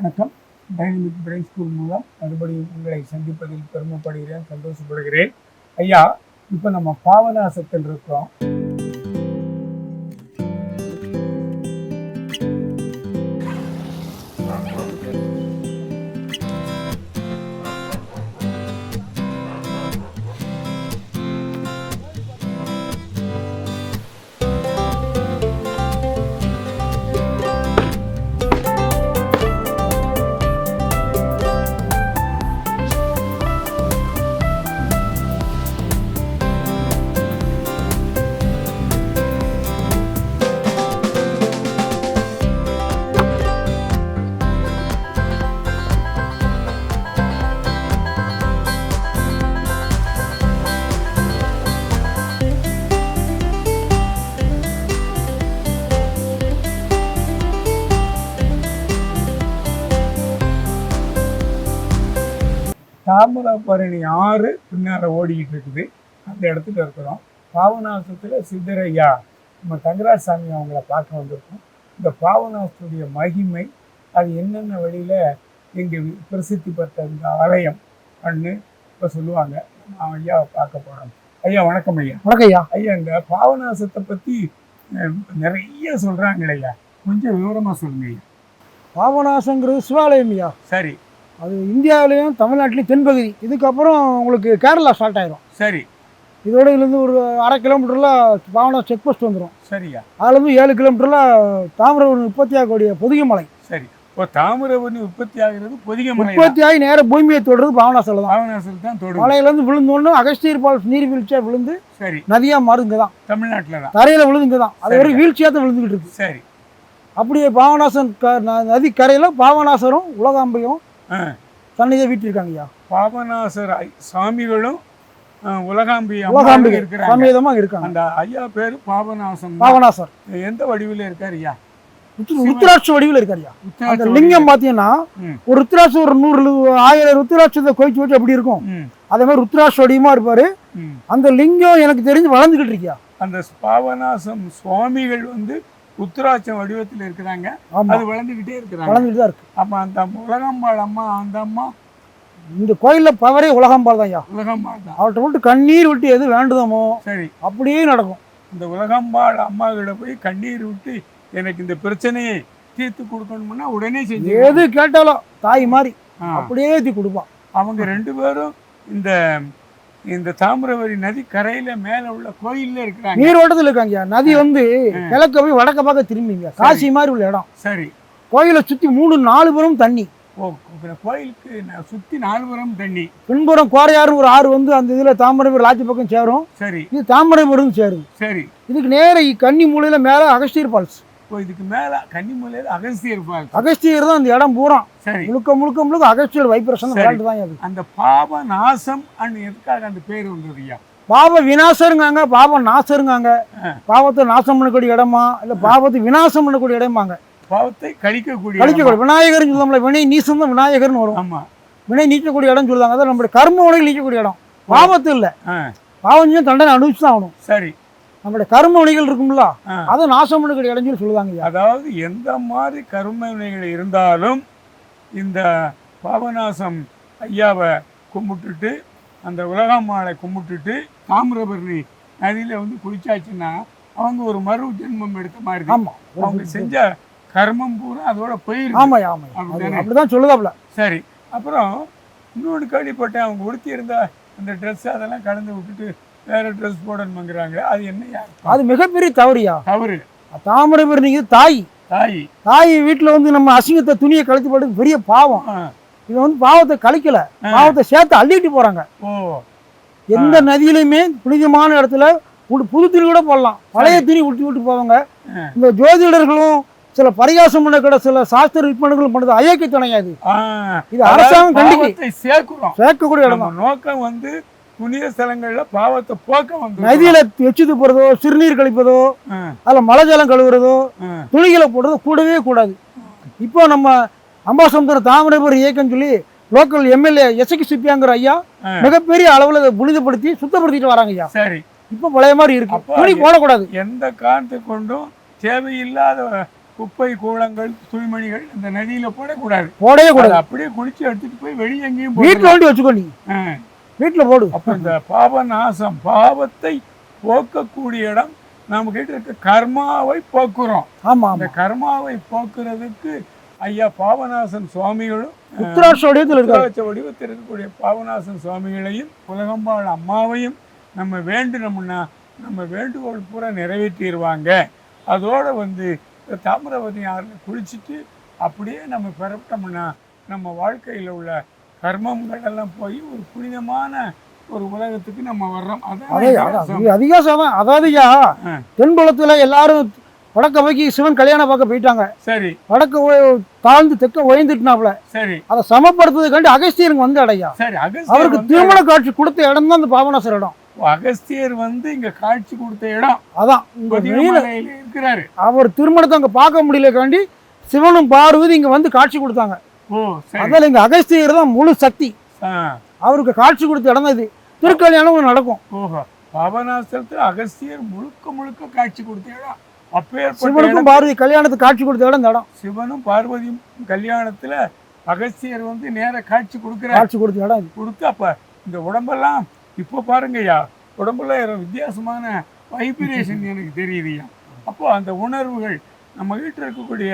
வணக்கம். Dynamic brain school மூலம் மறுபடியும் உங்களை சந்திப்பதில் பெருமைப்படுகிறேன் சந்தோஷப்படுகிறேன். ஐயா இப்போ நம்ம பாவனாசத்தில் இருக்கிறோம். தாமிரபரணி ஆறு பின்னார ஓடிக்கிட்டு இருக்குது. அந்த இடத்துல இருக்கிறோம். பாவனாசத்தில் சித்தரையா? நம்ம தங்கராஜ் சாமி அவங்கள பார்க்க வந்திருக்கோம். இந்த பாவனாசத்துடைய மகிமை அது என்னென்ன வழியில் இங்கே பிரசித்தி பெற்ற இந்த ஆலயம் பண்ணு இப்போ சொல்லுவாங்க. நம்ம ஐயாவை பார்க்க போகிறோம் ஐயா வணக்கம் ஐயா. வணக்கம் ஐயா. ஐயா இந்த பாவனாசத்தை பற்றி நிறைய சொல்கிறாங்களே ஐயா. கொஞ்சம் விவரமாக சொல்லுங்க ஐயா. பாபநாசங்கிறது சிவாலயம் ஐயா. சரி. அது இந்தியாவிலையும் தமிழ்நாட்டிலையும் தென்பகுதி. இதுக்கப்புறம் உங்களுக்கு கேரளா ஸ்டார்ட் ஆயிரும். சரி. இதோட இதுலேருந்து ஒரு அரை கிலோமீட்டரில் பாபநாசம் செக் போஸ்ட் வந்துடும் சரியா? அதுலேருந்து ஏழு கிலோமீட்டரில் தாமிரபரணி உற்பத்தி ஆகக்கூடிய பொதிகை மலை சரி. இப்போ தாமிரபரணி உற்பத்தி ஆகிறது பொதிகை மலை உற்பத்தி ஆகி நேர பூமியை தொடுறது பாபநாசத்தில் தான். பாவனாசில் தான் தொடுது. மலையிலேருந்து விழுந்தோன்னு அகஸ்தியர் ஃபால்ஸ் நீர்வீழ்ச்சியாக விழுந்து சரி. நதியாக மாறுங்க தான். தமிழ்நாட்டில் தான். தரையில் விழுந்துங்க தான். அது வரைக்கும் வீழ்ச்சியாக தான் விழுந்துக்கிட்டு இருக்கு. சரி. அப்படியே ந- நதி கரையில் பாபநாசரும் உலகாம்பையும் தண்ணியை வீட்டிருக்காங்க ஐயா பாபநாசர் ஐ- சாமிகளும் ஆ, உலகாம்பி அம்மாவும் உலகாம்பிகை இருக்கிறாங்க. சமேதமாக இருக்காங்க. அந்த ஐயா பேரு பாபநாசம். பாபநாசர். எந்த வடிவில் இருக்காரு ஐயா ருத்ர- ருத்ராட்ச வடிவில் அந்த உத்தராட்ச லிங்கம் பார்த்தீங்கன்னா. ஒரு ருத்ராட்சம் ஒரு நூறு ஆயிரம் ருத்ராட்சத்தை கோயிச்சு வச்சு எப்படி இருக்கும். அதே மாதிரி ருத்ராட்ச வடிவமா இருப்பாரு. அந்த லிங்கம் எனக்கு தெரிஞ்சு வளர்ந்துகிட்டு இருக்கியா. அந்த பாபநாசம் சுவாமிகள் வந்து உத்தராட்சம் வடிவத்தில் இருக்கிறாங்க. அது வளர்ந்துக்கிட்டே இருக்கிறாங்க. வளர்ந்துட்டு தான் இருக்கு. அப்ப அந்த உலகம்பாள் அம்மா அந்த அம்மா இந்த கோயில்ல பவரே உலகம்பால் தான் ஐயா. உலகம்பாள் தான். அவர்கிட்ட விட்டு கண்ணீர் விட்டு எது வேண்டுதமோ சரி. அப்படியே நடக்கும். இந்த உலகம்பாள் அம்மா கிட்ட போய் கண்ணீர் விட்டு எனக்கு இந்த பிரச்சனையை தீர்த்து கொடுக்கணும்னா உடனே செஞ்சு எது கேட்டாலும் தாய் மாதிரி அப்படியே ஏற்றி கொடுப்பான். அவங்க ரெண்டு பேரும் இந்த இந்த தாமிரபரணி நதி கரையில மேல உள்ள கோயில்ல இருக்கிறாங்க. நீரோட்டத்தில் இருக்காங்க. நதி வந்து கிழக்க போய் வடக்க பார்க்க திரும்பிங்க. காசி மாதிரி உள்ள இடம். சரி. கோயிலை சுத்தி மூணு நாலு புறம் தண்ணி. ஓ கோயிலுக்கு சுத்தி நாலு புறம் தண்ணி. பின்புறம் கோரையாறுன்னு ஒரு ஆறு வந்து அந்த இதுல தாமரைபுரம் லாட்சி பக்கம் சேரும். சரி. இது தாமரைபுரம் சேருது சரி. இதுக்கு நேர கன்னி மூலையில மேல அகஸ்தியர் ஃபால்ஸ். இப்போ இதுக்கு மேல கன்னிமலையில் அகஸ்தியர் ஃபால்ஸ் அகஸ்தியர் தான் இந்த இடம் பூரா. சரி. முழுக்க முழுக்க முழுக்க அகஸ்தியர் வைப்ரேஷன். விளையாட்டு தான் அது அந்த பாப நாசம் அண்ட் எதுக்காக அந்த பேர் வந்தது ஐயா? பாவ விநாசருங்காங்க பாவ நாசருங்காங்க. பாவத்தை நாசம் பண்ணக்கூடிய இடமா? இல்ல பாவத்தை விநாசம் பண்ணக்கூடிய இடமாங்க. பாவத்தை கழிக்கக்கூடிய கழிக்கக்கூடிய விநாயகர்னு சொல்லுவோம்ல வினை நீசம் தான் விநாயகர்னு வரும். ஆமா. வினை நீக்கக்கூடிய இடம் சொல்லுவாங்க. அதான் நம்மளுடைய கர்ம உணவில் நீக்கக்கூடிய இடம். பாவத்து இல்ல பாவம் தண்டனை அனுபவிச்சு தான் ஆகணும். சரி. நம்மளுடைய கர்ம உணிகள் இருக்கும்ல. அதை நாசம் இடம் சொல்லி சொல்லுவாங்க. அதாவது எந்த மாதிரி கருமவினைகள் இருந்தாலும் இந்த பாபநாசம் ஐயாவை கும்பிட்டுட்டு அந்த உலகம்மாளை கும்பிட்டுட்டு தாமிரபரணி நதியில வந்து குளிச்சாச்சுன்னா அவங்க ஒரு மறு ஜென்மம் எடுத்த மாதிரி தான். ஆமா அவங்க செஞ்ச கர்மம் பூரா அதோட போயிருக்கு அது அப்படிதானே? அப்படிதான் சொல்லுதாப்ல சரி அப்புறம் இன்னொன்று கேள்விப்பட்டேன் அவங்க உடுத்தி இருந்த அந்த ட்ரெஸ் அதெல்லாம் கலந்து விட்டுட்டு வேற ட்ரெஸ் போடணுங்கிறாங்க அது என்ன அது மிகப்பெரிய தவறியா? தவறு. தாமரைபரணிக்கு தாய். தாய். தாய் வீட்டுல வந்து நம்ம அசிங்கத்தை துணியை கழித்து போட்டு பெரிய பாவம். இது வந்து பாவத்தை கழிக்கல. பாவத்தை சேர்த்து அள்ளிட்டு போறாங்க. எந்த நதியிலுமே புனிதமான இடத்துல புது துணி கூட போடலாம். பழைய துணி விட்டு விட்டு போவாங்க. இந்த ஜோதிடர்களும் சில பரிகாசம் பண்ணக்கூட சில சாஸ்திர விற்பனைகளும் பண்ணது அயோக்கிய துணையாது இது அரசாங்கம் சேர்க்கிறோம். சேர்க்கக்கூடிய இடம்? நோக்கம் வந்து புனித ஸ்தலங்கள்ல பாவத்தை போக்க வந்து நதியில எச்சு துப்புறதோ சிறுநீர் கழிப்பதோ அதில் மழை ஜலம் கழுவுறதோ துணிகளை போடுறதோ கூடவே கூடாது. இப்போ நம்ம அம்பாசமுத்திர தாமிரபுரம் இயக்கம் சொல்லி லோக்கல் எம்எல்ஏ எஸ்கி சிப்பியாங்கிற ஐயா. மிகப்பெரிய அளவில் புனிதப்படுத்தி சுத்தப்படுத்திட்டு வராங்க ஐயா. சரி. இப்போ பழைய மாதிரி இருக்கு. துணி போடக்கூடாது. எந்த காரணத்தை கொண்டும் தேவையில்லாத குப்பை கூளங்கள் துணிமணிகள் இந்த நதியில போடக்கூடாது. போடவே கூடாது. அப்படியே குளிச்சு எடுத்துட்டு போய் வெளியே எங்கேயும் வீட்டில். வண்டி வச்சுக்கோ நீ. ஆ. வீட்டில் போடு. அப்ப இந்த பாவ நாசம் பாவத்தை போக்கக்கூடிய இடம் நம்ம கிட்ட இருக்க கர்மாவை போக்குறோம். ஆமா அந்த கர்மாவை போக்குறதுக்கு ஐயா பாவநாசன் சுவாமிகளும் வடிவத்தில் இருக்கக்கூடிய பாவநாசன் சுவாமிகளையும் உலகம்பாள் அம்மாவையும் நம்ம வேண்டினோம்னா நம்ம வேண்டுகோள் பூரா நிறைவேற்றிடுவாங்க. அதோட வந்து தாமிரவதி ஆறில் குளிச்சுட்டு அப்படியே நம்ம பெறப்பட்டோம்னா நம்ம வாழ்க்கையில் உள்ள கர்மங்கள் எல்லாம் போய் ஒரு புனிதமான ஒரு உலகத்துக்கு நம்ம வர்றோம். அதே அதான் அதிகாசம் தான் அதாவது ஐயா ஆ. தென்புலத்துல எல்லாரும் வடக்க போக்கி சிவன் கல்யாணம் பார்க்க போயிட்டாங்க. சரி. வடக்க தாழ்ந்து தெக்க உயர்ந்துட்டுனாப்புல சரி. அதை சமப்படுத்துறதுக்காண்டி அகஸ்தியருங்க வந்து அடையா சரி அவருக்கு திருமண காட்சி கொடுத்த இடம் தான் இந்த பாபநாசர் இடம். அகஸ்தியர் வந்து இங்க காட்சி கொடுத்த இடம். அதான் கொதியமலையில இருக்கிறாரு. அவர் திருமணத்தை அங்க பார்க்க முடியலக்காண்டி சிவனும் பார்வதி இங்க வந்து காட்சி கொடுத்தாங்க. அதில் இங்க அகஸ்தியர் தான் முழு சக்தி. அவருக்கு காட்சி கொடுத்த இடம் தான் இது. திருக்கல்யாணம் நடக்கும். ஓஹோ. பாபநாசத்துல அகஸ்தியர் முழுக்க முழுக்க காட்சி கொடுத்த இடம். அப்பேற்பட்ட சிவனுக்கும் பார்வதி கல்யாணத்துக்கு காட்சி கொடுத்த இடம் இந்த இடம். சிவனும் பார்வதியும் கல்யாணத்துல அகஸ்தியர் வந்து நேர காட்சி கொடுக்கிறார். காட்சி கொடுத்த இடம் கொடுத்து அப்ப இந்த உடம்பெல்லாம் இப்போ பாருங்கய்யா உடம்புல வித்தியாசமான வைப்ரேஷன் எனக்கு தெரியுதுய்யா. அப்போ அந்த உணர்வுகள் நம்ம கிட்ட இருக்கக்கூடிய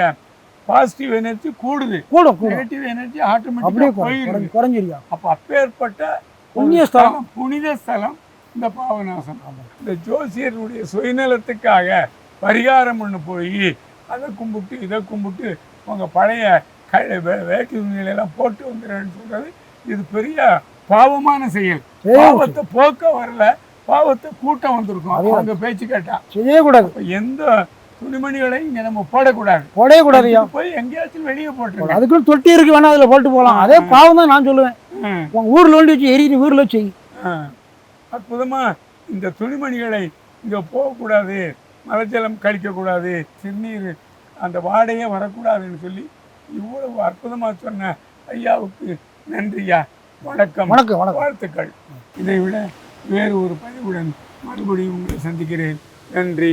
பாசிட்டிவ் எனர்ஜி கூடுது. கூடும் நெகட்டிவ் எனர்ஜி ஆட்டோமேட்டிக்காக போயிடுது. குறைஞ்சிருக்கா? அப்ப அப்பேற்பட்ட புண்ணிய ஸ்தலம். புனித ஸ்தலம் இந்த பாவநாசம். இந்த ஜோசியருடைய சுயநலத்துக்காக பரிகாரம் பண்ண போய் அதை கும்பிட்டு இதை கும்பிட்டு உங்க பழைய க வேட்டி துணிகளெல்லாம் போட்டு வந்துடுறேன்னு சொல்றது இது பெரிய பாவமான செயல். பாவத்தை போக்க வரல பாவத்தை கூட்டம் வந்திருக்கும். அவங்க பேச்சு கேட்டா. செய்யக்கூடாது எந்த துணிமணிகளையும் இங்க நம்ம போடக்கூடாது. போடவே கூடாது ஐயா போய் எங்கேயாச்சும் வெளியே போட்டுருங்க. அதுக்குன்னு தொட்டி இருக்கு வேணா அதுல போட்டு போகலாம் அதே பாவம் தான் நான் சொல்லுவேன். உன் ஊர்ல ஒண்டி வச்சு எரியுது ஊர்ல வச்சு செய் ஆ. அற்புதமா இந்த துணிமணிகளை இங்க போகக்கூடாது. மலஜலம் கழிக்கக்கூடாது சிறுநீர் அந்த வாடையே வரக்கூடாதுன்னு சொல்லி இவ்வளவு அற்புதமா சொன்ன ஐயாவுக்கு நன்றியா வணக்கம் வணக்கம். வாழ்த்துக்கள். இதை விட வேறு ஒரு பதிவுடன் மறுபடியும் உங்களை சந்திக்கிறேன். நன்றி.